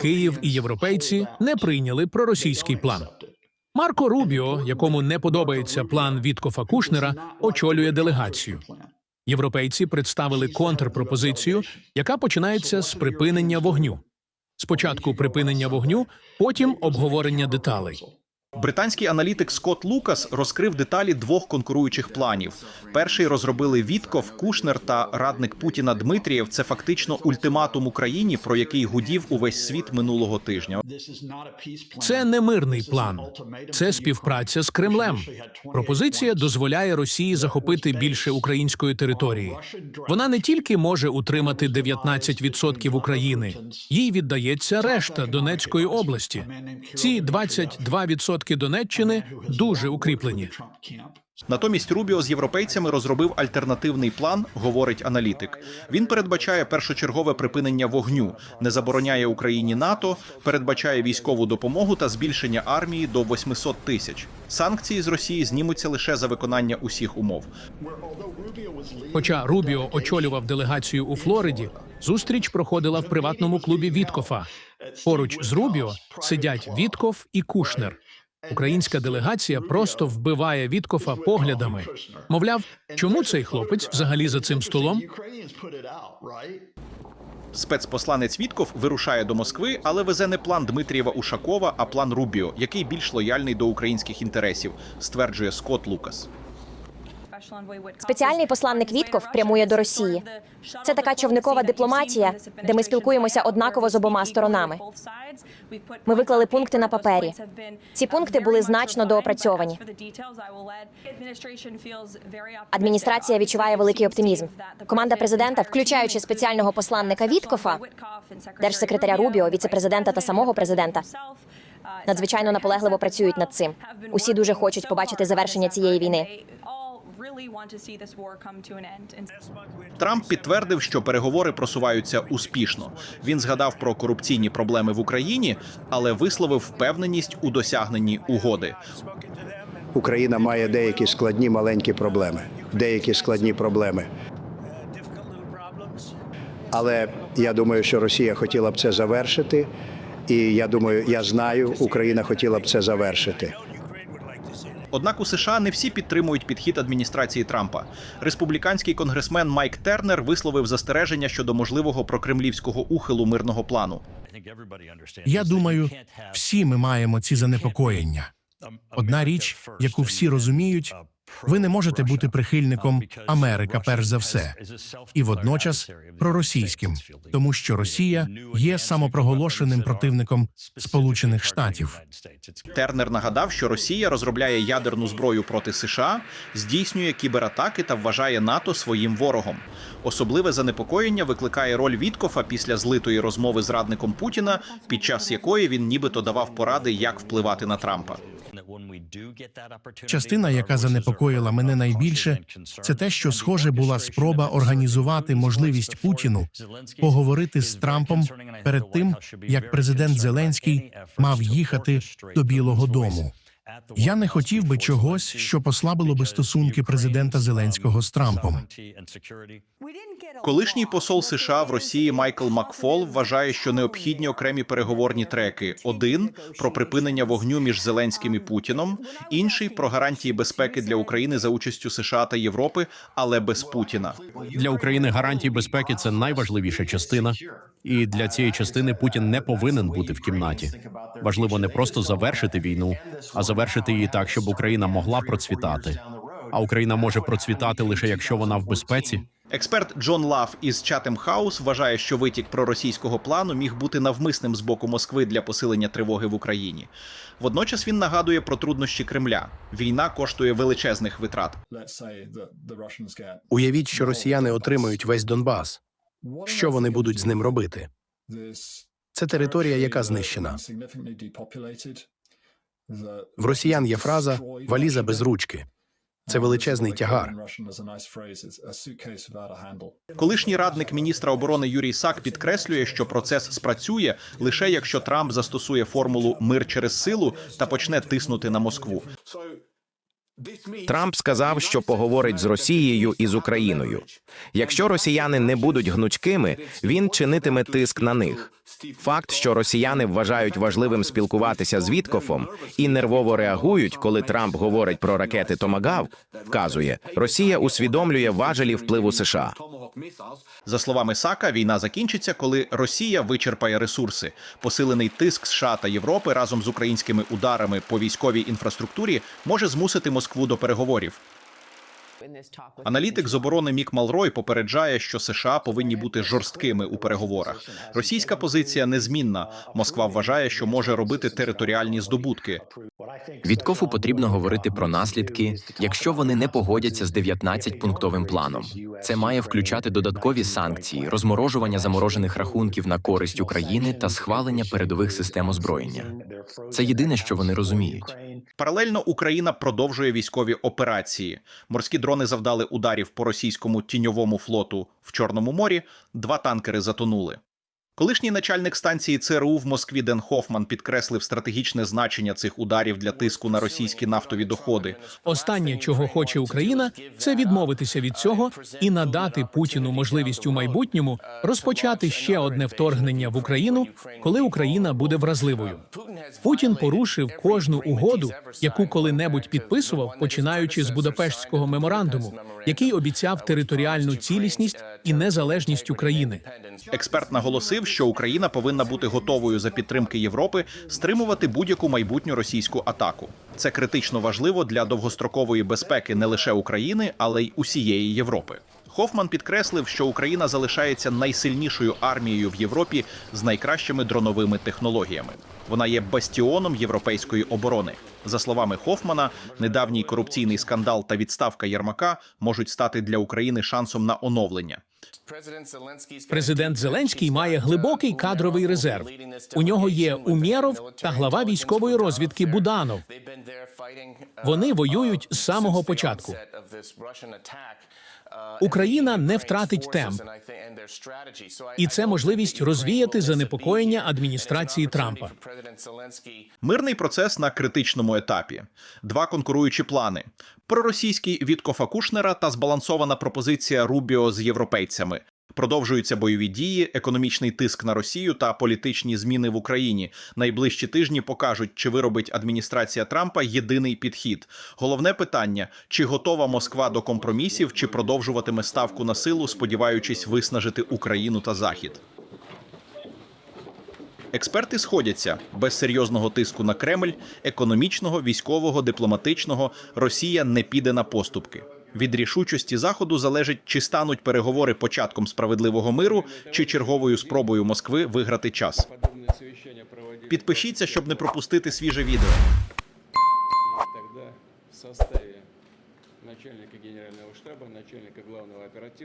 Київ і європейці не прийняли проросійський план. Марко Рубіо, якому не подобається план Віткофа Кушнера, очолює делегацію. Європейці представили контрпропозицію, яка починається з припинення вогню. Спочатку припинення вогню, потім обговорення деталей. Британський аналітик Скотт Лукас розкрив деталі двох конкуруючих планів. Перший розробили Вітков, Кушнер та радник Путіна Дмитрієв. Це фактично ультиматум Україні, про який гудів увесь світ минулого тижня. Це не мирний план, це співпраця з Кремлем. Пропозиція дозволяє Росії захопити більше української території. Вона не тільки може утримати 19% України, їй віддається решта Донецької області. Ці 22% Донеччини дуже укріплені. Натомість Рубіо з європейцями розробив альтернативний план, говорить аналітик. Він передбачає першочергове припинення вогню, не забороняє Україні НАТО, передбачає військову допомогу та збільшення армії до 800 тисяч. Санкції з Росії знімуться лише за виконання усіх умов. Хоча Рубіо очолював делегацію у Флориді, зустріч проходила в приватному клубі Віткофа. Поруч з Рубіо сидять Віткоф і Кушнер. Українська делегація просто вбиває Віткофа поглядами. Мовляв, чому цей хлопець взагалі за цим столом? Спецпосланець Вітков вирушає до Москви, але везе не план Дмитрієва Ушакова, а план Рубіо, який більш лояльний до українських інтересів, стверджує Скотт Лукас. Спеціальний посланник Вітков прямує до Росії. Це така човникова дипломатія, де ми спілкуємося однаково з обома сторонами. Ми виклали пункти на папері. Ці пункти були значно доопрацьовані. Адміністрація відчуває великий оптимізм. Команда президента, включаючи спеціального посланника Віткофа, держсекретаря Рубіо, віцепрезидента та самого президента, надзвичайно наполегливо працюють над цим. Усі дуже хочуть побачити завершення цієї війни. Трамп підтвердив, що переговори просуваються успішно. Він згадав про корупційні проблеми в Україні, але висловив впевненість у досягненні угоди. Україна має деякі складні маленькі проблеми, деякі складні проблеми. Але я думаю, що Росія хотіла б це завершити, і я думаю, я знаю, Україна хотіла б це завершити. Однак у США не всі підтримують підхід адміністрації Трампа. Республіканський конгресмен Майк Тернер висловив застереження щодо можливого прокремлівського ухилу мирного плану. Я думаю, всі ми маємо ці занепокоєння. Одна річ, яку всі розуміють, ви не можете бути прихильником Америка, перш за все, і водночас проросійським, тому що Росія є самопроголошеним противником Сполучених Штатів. Тернер нагадав, що Росія розробляє ядерну зброю проти США, здійснює кібератаки та вважає НАТО своїм ворогом. Особливе занепокоєння викликає роль Віткофа після злитої розмови з радником Путіна, під час якої він нібито давав поради, як впливати на Трампа. Частина, яка занепокоїла мене найбільше, це те, що схоже була спроба організувати можливість Путіну поговорити з Трампом перед тим, як президент Зеленський мав їхати до Білого Дому. Я не хотів би чогось, що послабило би стосунки президента Зеленського з Трампом. Колишній посол США в Росії Майкл Макфол вважає, що необхідні окремі переговорні треки: один про припинення вогню між Зеленським і Путіном, інший про гарантії безпеки для України за участю США та Європи, але без Путіна. Для України гарантії безпеки це найважливіша частина, і для цієї частини Путін не повинен бути в кімнаті. Важливо не просто завершити війну, а завершити її так, щоб Україна могла процвітати. А Україна може процвітати лише якщо вона в безпеці. Експерт Джон Лав із Chatham House вважає, що витік проросійського плану міг бути навмисним з боку Москви для посилення тривоги в Україні. Водночас він нагадує про труднощі Кремля. Війна коштує величезних витрат. Уявіть, що росіяни отримають весь Донбас. Що вони будуть з ним робити? Це територія, яка знищена. В росіян є фраза валіза без ручки. Це величезний тягар. Колишній радник міністра оборони Юрій Сак підкреслює, що процес спрацює лише якщо Трамп застосує формулу мир через силу та почне тиснути на Москву. Трамп сказав, що поговорить з Росією і з Україною. Якщо росіяни не будуть гнучкими, він чинитиме тиск на них. Факт, що росіяни вважають важливим спілкуватися з Віткофом і нервово реагують, коли Трамп говорить про ракети Томагав, вказує, Росія усвідомлює важелі впливу США. За словами Сака, війна закінчиться, коли Росія вичерпає ресурси. Посилений тиск США та Європи разом з українськими ударами по військовій інфраструктурі може змусити Москву до переговорів. Аналітик з оборони Мік Малрой попереджає, що США повинні бути жорсткими у переговорах. Російська позиція незмінна. Москва вважає, що може робити територіальні здобутки. Віткофу потрібно говорити про наслідки, якщо вони не погодяться з 19-пунктовим планом. Це має включати додаткові санкції, розморожування заморожених рахунків на користь України та схвалення передових систем озброєння. Це єдине, що вони розуміють. Паралельно Україна продовжує військові операції. Морські дрони завдали ударів по російському тіньовому флоту в Чорному морі. Два танкери затонули. Колишній начальник станції ЦРУ в Москві Ден Хофман підкреслив стратегічне значення цих ударів для тиску на російські нафтові доходи. Останнє, чого хоче Україна, це відмовитися від цього і надати Путіну можливість у майбутньому розпочати ще одне вторгнення в Україну, коли Україна буде вразливою. Путін порушив кожну угоду, яку коли-небудь підписував, починаючи з Будапештського меморандуму, який обіцяв територіальну цілісність і незалежність України. Експерт наголосив, що Україна повинна бути готовою за підтримки Європи стримувати будь-яку майбутню російську атаку. Це критично важливо для довгострокової безпеки не лише України, але й усієї Європи. Хофман підкреслив, що Україна залишається найсильнішою армією в Європі з найкращими дроновими технологіями. Вона є бастіоном європейської оборони. За словами Хофмана, недавній корупційний скандал та відставка Єрмака можуть стати для України шансом на оновлення. Президент Зеленський має глибокий кадровий резерв. У нього є Умєров та глава військової розвідки Буданов. Вони воюють з самого початку. Україна не втратить темп. І це можливість розвіяти занепокоєння адміністрації Трампа. Мирний процес на критичному етапі. Два конкуруючі плани: проросійський від Кофа Кушнера та збалансована пропозиція Рубіо з європейцями. Продовжуються бойові дії, економічний тиск на Росію та політичні зміни в Україні. Найближчі тижні покажуть, чи виробить адміністрація Трампа єдиний підхід. Головне питання: чи готова Москва до компромісів, чи продовжуватиме ставку на силу, сподіваючись виснажити Україну та Захід. Експерти сходяться без серйозного тиску на Кремль, економічного, військового, дипломатичного Росія не піде на поступки. Від рішучості заходу залежить, чи стануть переговори початком справедливого миру, чи черговою спробою Москви виграти час. Підпишіться, щоб не пропустити свіже відео. начальника генерального штаба, начальника главного оперативного